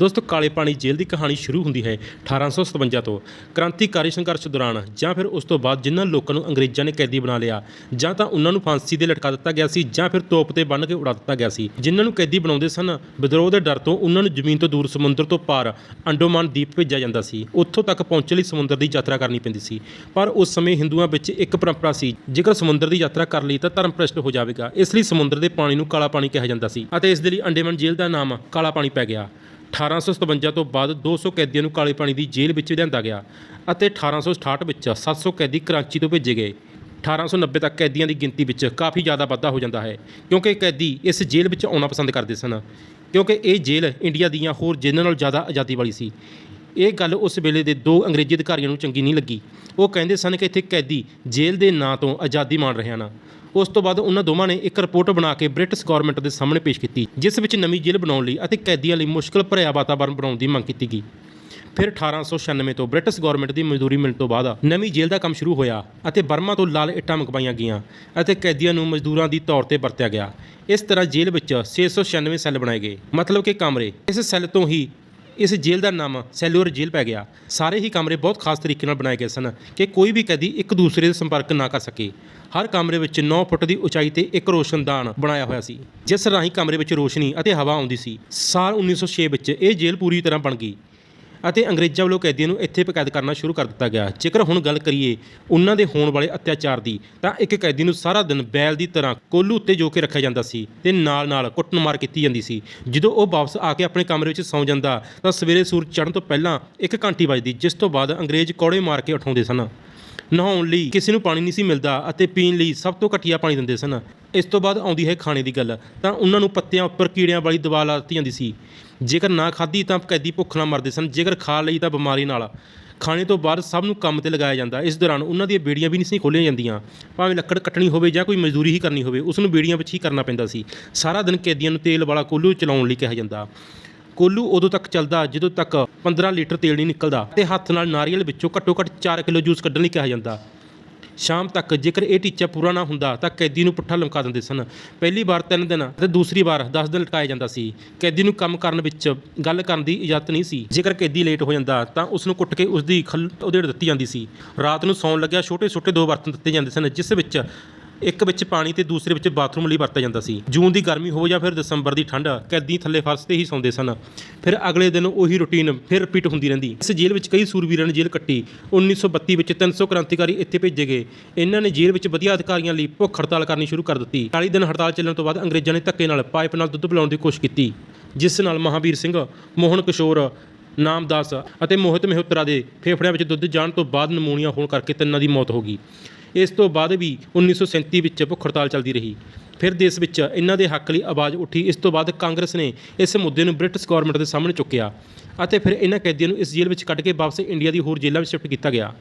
ਦੋਸਤੋ, ਕਾਲੇ ਪਾਣੀ ਜੇਲ੍ਹ ਦੀ ਕਹਾਣੀ ਸ਼ੁਰੂ ਹੁੰਦੀ ਹੈ 1857 ਤੋਂ। ਕ੍ਰਾਂਤੀਕਾਰੀ ਸੰਘਰਸ਼ ਦੌਰਾਨ, ਜਾਂ ਫਿਰ ਉਸ ਤੋਂ ਬਾਅਦ ਜਿਨ੍ਹਾਂ ਲੋਕਾਂ ਨੂੰ ਅੰਗਰੇਜ਼ਾਂ ਨੇ ਕੈਦੀ ਬਣਾ ਲਿਆ, ਜਾਂ ਤਾਂ ਉਹਨਾਂ ਨੂੰ ਫਾਂਸੀ ਦੇ ਲਟਕਾ ਦਿੱਤਾ ਗਿਆ ਸੀ, ਜਾਂ ਫਿਰ ਤੋਪ ਤੇ ਬੰਨ੍ਹ ਕੇ ਉਡਾ ਦਿੱਤਾ ਗਿਆ ਸੀ। ਜਿਨ੍ਹਾਂ ਨੂੰ ਕੈਦੀ ਬਣਾਉਂਦੇ ਸਨ, ਵਿਦਰੋਹ ਦੇ ਡਰ ਤੋਂ ਉਹਨਾਂ ਨੂੰ ਜ਼ਮੀਨ ਤੋਂ ਦੂਰ ਸਮੁੰਦਰ ਤੋਂ ਪਾਰ ਅੰਡੋਮਾਨ ਦੀਪ ਭੇਜਿਆ ਜਾਂਦਾ ਸੀ। ਉੱਥੋਂ ਤੱਕ ਪਹੁੰਚਣ ਲਈ ਸਮੁੰਦਰ ਦੀ ਯਾਤਰਾ ਕਰਨੀ ਪੈਂਦੀ ਸੀ। ਪਰ ਉਸ ਸਮੇਂ ਹਿੰਦੂਆਂ ਵਿੱਚ ਇੱਕ ਪਰੰਪਰਾ ਸੀ, ਜੇਕਰ ਸਮੁੰਦਰ ਦੀ ਯਾਤਰਾ ਕਰ ਲਈ ਤਾਂ ਧਰਮ ਭ੍ਰਿਸ਼ਟ ਹੋ ਜਾਵੇਗਾ। ਇਸ ਲਈ ਸਮੁੰਦਰ ਦੇ ਪਾਣੀ ਨੂੰ ਕਾਲਾ ਪਾਣੀ ਕਿਹਾ ਜਾਂਦਾ ਸੀ ਅਤੇ ਇਸ ਦੇ ਲਈ ਅੰਡੇਮਾਨ ਜੇਲ੍ਹ ਦਾ ਨਾਮ ਕਾਲਾ ਪਾਣੀ ਪੈ ਗਿਆ। 1857 ਤੋਂ ਬਾਅਦ 200 ਕੈਦੀਆਂ ਨੂੰ ਕਾਲੇ ਪਾਣੀ ਦੀ ਜੇਲ੍ਹ ਵਿੱਚ ਲਿਆਂਦਾ ਗਿਆ ਅਤੇ 1868 ਵਿੱਚ 700 ਕੈਦੀ ਕਰਾਚੀ ਤੋਂ ਭੇਜੇ ਗਏ। 1890 ਤੱਕ ਕੈਦੀਆਂ ਦੀ ਗਿਣਤੀ ਵਿੱਚ ਕਾਫੀ ਜ਼ਿਆਦਾ ਵਾਧਾ ਹੋ ਜਾਂਦਾ ਹੈ, ਕਿਉਂਕਿ ਕੈਦੀ ਇਸ ਜੇਲ੍ਹ ਵਿੱਚ ਆਉਣਾ ਪਸੰਦ ਕਰਦੇ ਸਨ, ਕਿਉਂਕਿ ਇਹ ਜੇਲ੍ਹ ਇੰਡੀਆ ਦੀਆਂ ਹੋਰ ਜੇਲ੍ਹਾਂ ਨਾਲੋਂ ਜ਼ਿਆਦਾ ਆਜ਼ਾਦੀ ਵਾਲੀ ਸੀ। ਇਹ ਗੱਲ ਉਸ ਵੇਲੇ ਦੇ ਦੋ ਅੰਗਰੇਜ਼ੀ ਅਧਿਕਾਰੀਆਂ ਨੂੰ ਚੰਗੀ ਨਹੀਂ ਲੱਗੀ। ਉਹ ਕਹਿੰਦੇ ਸਨ ਕਿ ਇੱਥੇ ਕੈਦੀ ਜੇਲ੍ਹ ਦੇ ਨਾਂ ਤੋਂ ਆਜ਼ਾਦੀ ਮਾਣ ਰਹੇ ਹਨ। ਉਸ ਤੋਂ ਬਾਅਦ ਉਹਨਾਂ ਦੋਵਾਂ ਨੇ ਇੱਕ ਰਿਪੋਰਟ ਬਣਾ ਕੇ ਬ੍ਰਿਟਿਸ਼ ਗਵਰਨਮੈਂਟ ਦੇ ਸਾਹਮਣੇ ਪੇਸ਼ ਕੀਤੀ, ਜਿਸ ਵਿੱਚ ਨਵੀਂ ਜੇਲ੍ਹ ਬਣਾਉਣ ਲਈ ਅਤੇ ਕੈਦੀਆਂ ਲਈ ਮੁਸ਼ਕਲ ਭਰਿਆ ਵਾਤਾਵਰਣ ਬਣਾਉਣ ਦੀ ਮੰਗ ਕੀਤੀ ਗਈ। ਫਿਰ 1896 ਤੋਂ ਬ੍ਰਿਟਿਸ਼ ਗਵਰਨਮੈਂਟ ਦੀ ਮਨਜ਼ੂਰੀ ਮਿਲਣ ਤੋਂ ਬਾਅਦ ਨਵੀਂ ਜੇਲ੍ਹ ਦਾ ਕੰਮ ਸ਼ੁਰੂ ਹੋਇਆ ਅਤੇ ਬਰਮਾ ਤੋਂ ਲਾਲ ਇੱਟਾਂ ਮੰਗਵਾਈਆਂ ਗਈਆਂ ਅਤੇ ਕੈਦੀਆਂ ਨੂੰ ਮਜ਼ਦੂਰਾਂ ਦੀ ਤੌਰ ਤੇ ਵਰਤਿਆ ਗਿਆ। ਇਸ ਤਰ੍ਹਾਂ ਜੇਲ੍ਹ ਵਿੱਚ 696 ਸੈੱਲ ਬਣਾਏ ਗਏ। ਮਤਲਬ ਕਿ ਕਮਰੇ, ਇਸ ਸੈੱਲ ਤੋਂ ਹੀ ਇਸ ਜੇਲ੍ਹ ਦਾ ਨਾਮ ਸੈਲੂਲਰ ਜੇਲ੍ਹ ਪੈ ਗਿਆ। ਸਾਰੇ ਹੀ ਕਮਰੇ ਬਹੁਤ ਖਾਸ ਤਰੀਕੇ ਨਾਲ ਬਣਾਏ ਗਏ ਸਨ ਕਿ ਕੋਈ ਵੀ ਕਦੀ ਇੱਕ ਦੂਸਰੇ ਦੇ ਸੰਪਰਕ ਨਾ ਕਰ ਸਕੇ। ਹਰ ਕਮਰੇ ਵਿੱਚ 9 ਫੁੱਟ ਦੀ ਉਚਾਈ ਤੇ ਇੱਕ ਰੋਸ਼ਨਦਾਨ ਬਣਾਇਆ ਹੋਇਆ ਸੀ, ਜਿਸ ਰਾਹੀਂ ਕਮਰੇ ਵਿੱਚ ਰੋਸ਼ਨੀ ਅਤੇ ਹਵਾ ਆਉਂਦੀ ਸੀ। ਸਾਲ 1906 ਵਿੱਚ ਇਹ ਜੇਲ੍ਹ ਪੂਰੀ ਤਰ੍ਹਾਂ ਬਣ ਗਈ। ਅਤੇ ਅੰਗਰੇਜ਼ਾਂ ਵੱਲੋਂ ਕੈਦੀਆਂ ਨੂੰ ਇੱਥੇ ਕੈਦ ਕਰਨਾ ਸ਼ੁਰੂ ਕਰ ਦਿੱਤਾ ਗਿਆ। ਜੇਕਰ ਹੁਣ ਗੱਲ ਕਰੀਏ ਉਹਨਾਂ ਦੇ ਹੋਣ ਵਾਲੇ ਅਤਿਆਚਾਰ ਦੀ, ਤਾਂ ਇੱਕ ਕੈਦੀ ਨੂੰ ਸਾਰਾ ਦਿਨ ਬੈਲ ਦੀ ਤਰ੍ਹਾਂ ਕੋਲੂ ਉੱਤੇ ਜੋ ਕੇ ਰੱਖਿਆ ਜਾਂਦਾ ਸੀ ਤੇ ਨਾਲ-ਨਾਲ ਕੁੱਟਮਾਰ ਕੀਤੀ ਜਾਂਦੀ ਸੀ। ਜਦੋਂ ਉਹ ਵਾਪਸ ਆ ਕੇ ਆਪਣੇ ਕਮਰੇ ਵਿੱਚ ਸੌਂ ਜਾਂਦਾ, ਤਾਂ ਸਵੇਰੇ ਸੂਰਜ ਚੜ੍ਹਨ ਤੋਂ ਪਹਿਲਾਂ ਇੱਕ ਘੰਟੀ ਵੱਜਦੀ, ਜਿਸ ਤੋਂ ਬਾਅਦ ਅੰਗਰੇਜ਼ ਕੌੜੇ ਮਾਰ ਕੇ ਉਠਾਉਂਦੇ ਸਨ। ਨਹਾਉਣ ਲਈ ਕਿਸੇ ਨੂੰ ਪਾਣੀ ਨਹੀਂ ਸੀ ਮਿਲਦਾ ਅਤੇ ਪੀਣ ਲਈ ਸਭ ਤੋਂ ਘਟੀਆ ਪਾਣੀ ਦਿੰਦੇ ਸਨ। ਇਸ ਤੋਂ ਬਾਅਦ ਆਉਂਦੀ ਹੈ ਖਾਣੇ ਦੀ ਗੱਲ, ਤਾਂ ਉਹਨਾਂ ਨੂੰ ਪੱਤਿਆਂ ਉੱਪਰ ਕੀੜਿਆਂ ਵਾਲੀ ਦਵਾ ਲਾ ਦਿੱਤੀ ਜਾਂਦੀ ਸੀ। ਜੇਕਰ ਨਾ ਖਾਧੀ ਤਾਂ ਕੈਦੀ ਭੁੱਖ ਨਾਲ ਮਰਦੇ ਸਨ, ਜੇਕਰ ਖਾ ਲਈ ਤਾਂ ਬਿਮਾਰੀ ਨਾਲ। ਖਾਣੇ ਤੋਂ ਬਾਅਦ ਸਭ ਨੂੰ ਕੰਮ ਤੇ ਲਗਾਇਆ ਜਾਂਦਾ। ਇਸ ਦੌਰਾਨ ਉਹਨਾਂ ਦੀਆਂ ਬੇੜੀਆਂ ਵੀ ਨਹੀਂ ਸੀ ਖੋਲ੍ਹੀਆਂ ਜਾਂਦੀਆਂ। ਭਾਵੇਂ ਲੱਕੜ ਕੱਟਣੀ ਹੋਵੇ ਜਾਂ ਕੋਈ ਮਜ਼ਦੂਰੀ ਹੀ ਕਰਨੀ ਹੋਵੇ, ਉਸ ਨੂੰ ਬੇੜੀਆਂ ਵਿੱਚ ਹੀ ਕਰਨਾ ਪੈਂਦਾ ਸੀ। ਸਾਰਾ ਦਿਨ ਕੈਦੀਆਂ ਨੂੰ ਤੇਲ ਵਾਲਾ ਕੋਲੂ ਚਲਾਉਣ ਲਈ ਕਿਹਾ ਜਾਂਦਾ। ਕੋਲੂ ਉਦੋਂ ਤੱਕ ਚੱਲਦਾ ਜਦੋਂ ਤੱਕ 15 ਲੀਟਰ ਤੇਲ ਨਹੀਂ ਨਿਕਲਦਾ ਤੇ ਹੱਥ ਨਾਲ ਨਾਰੀਅਲ ਵਿੱਚੋਂ ਘੱਟੋ ਘੱਟ 4 ਕਿਲੋ ਜੂਸ ਕੱਢਣ ਲਈ ਕਿਹਾ ਜਾਂਦਾ। ਸ਼ਾਮ ਤੱਕ ਜੇਕਰ ਇਹ ਟੀਚਾ ਪੂਰਾ ਨਾ ਹੁੰਦਾ ਤਾਂ ਕੈਦੀ ਨੂੰ ਪੁੱਠਾ ਲਮਕਾ ਦਿੰਦੇ ਸਨ। ਪਹਿਲੀ ਵਾਰ 3 ਦਿਨ ਅਤੇ ਦੂਸਰੀ ਵਾਰ 10 ਦਿਨ ਲਟਕਾਇਆ ਜਾਂਦਾ ਸੀ। ਕੈਦੀ ਨੂੰ ਕੰਮ ਕਰਨ ਵਿੱਚ ਗੱਲ ਕਰਨ ਦੀ ਇਜਾਜ਼ਤ ਨਹੀਂ ਸੀ। ਜੇਕਰ ਕੈਦੀ ਲੇਟ ਹੋ ਜਾਂਦਾ ਤਾਂ ਉਸ ਨੂੰ ਕੁੱਟ ਕੇ ਉਸ ਦੀ ਖਲ ਉਧੇੜ ਦਿੱਤੀ ਜਾਂਦੀ ਸੀ। ਰਾਤ ਨੂੰ ਸੌਣ ਲੱਗਿਆ ਛੋਟੇ ਛੋਟੇ ਦੋ ਬਰਤਨ ਦਿੱਤੇ ਜਾਂਦੇ ਸਨ, ਜਿਸ ਵਿੱਚ ਇੱਕ ਵਿੱਚ ਪਾਣੀ ਤੇ ਦੂਸਰੇ ਵਿੱਚ ਬਾਥਰੂਮ ਲਈ ਵਰਤਿਆ ਜਾਂਦਾ ਸੀ। ਜੂਨ ਦੀ ਗਰਮੀ ਹੋ ਜਾਂ ਫਿਰ ਦਸੰਬਰ ਦੀ ਠੰਡ ਕੈਦੀ ਥੱਲੇ ਫਰਸ਼ ਤੇ ਹੀ ਸੌਂਦੇ ਸਨ। ਫਿਰ ਅਗਲੇ ਦਿਨ ਉਹੀ ਰੁਟੀਨ ਫਿਰ ਰਿਪੀਟ ਹੁੰਦੀ ਰਹਿੰਦੀ। ਇਸ ਜੇਲ੍ਹ ਵਿੱਚ ਕਈ ਸੂਰਬੀਰਾਂ ਨੇ ਜੇਲ੍ਹ ਕੱਟੀ। 1932 ਵਿੱਚ 300 ਕ੍ਰਾਂਤੀਕਾਰੀ ਇੱਥੇ ਭੇਜੇ ਗਏ। ਇਹਨਾਂ ਨੇ ਜੇਲ੍ਹ ਵਿੱਚ ਵਧੀਆ ਅਧਿਕਾਰੀਆਂ ਲਈ ਭੁੱਖ ਹੜਤਾਲ ਕਰਨੀ ਸ਼ੁਰੂ ਕਰ ਦਿੱਤੀ। 40 ਦਿਨ ਹੜਤਾਲ ਚੱਲਣ ਤੋਂ ਬਾਅਦ ਅੰਗਰੇਜ਼ਾਂ ਨੇ ਧੱਕੇ ਨਾਲ ਪਾਈਪ ਨਾਲ ਦੁੱਧ ਪਿਲਾਉਣ ਦੀ ਕੋਸ਼ਿਸ਼ ਕੀਤੀ। ਜਿਸ ਨਾਲ ਮਹਾਵੀਰ ਸਿੰਘ, ਮੋਹਨ ਕਿਸ਼ੋਰ, ਨਾਮਦਾਸ ਅਤੇ ਮੋਹਿਤ ਮਹਿਤਰਾ ਦੇ ਫੇਫੜਿਆਂ ਵਿੱਚ ਦੁੱਧ ਜਾਣ ਤੋਂ ਬਾਅਦ ਨਮੂਨੀਆ ਹੋਣ ਕਰਕੇ ਤਿੰਨਾਂ ਦੀ ਮੌਤ ਹੋ ਗਈ। ਇਸ ਤੋਂ ਬਾਅਦ ਵੀ 1937 ਵਿੱਚ ਭੁੱਖ ਹੜਤਾਲ ਚੱਲਦੀ ਰਹੀ। ਫਿਰ ਦੇਸ਼ ਵਿੱਚ ਇਹਨਾਂ ਦੇ ਹੱਕ ਲਈ ਆਵਾਜ਼ ਉੱਠੀ। ਇਸ ਤੋਂ ਬਾਅਦ ਕਾਂਗਰਸ ਨੇ ਇਸ ਮੁੱਦੇ ਨੂੰ ਬ੍ਰਿਟਿਸ਼ ਗਵਰਨਮੈਂਟ ਦੇ ਸਾਹਮਣੇ ਚੁੱਕਿਆ ਅਤੇ ਫਿਰ ਇਹਨਾਂ ਕੈਦੀਆਂ ਨੂੰ ਇਸ ਜੇਲ੍ਹ ਵਿੱਚ ਕੱਢ ਕੇ ਵਾਪਸ ਇੰਡੀਆ ਦੀ ਹੋਰ ਜੇਲ੍ਹਾਂ ਵਿੱਚ ਸ਼ਿਫਟ ਕੀਤਾ ਗਿਆ।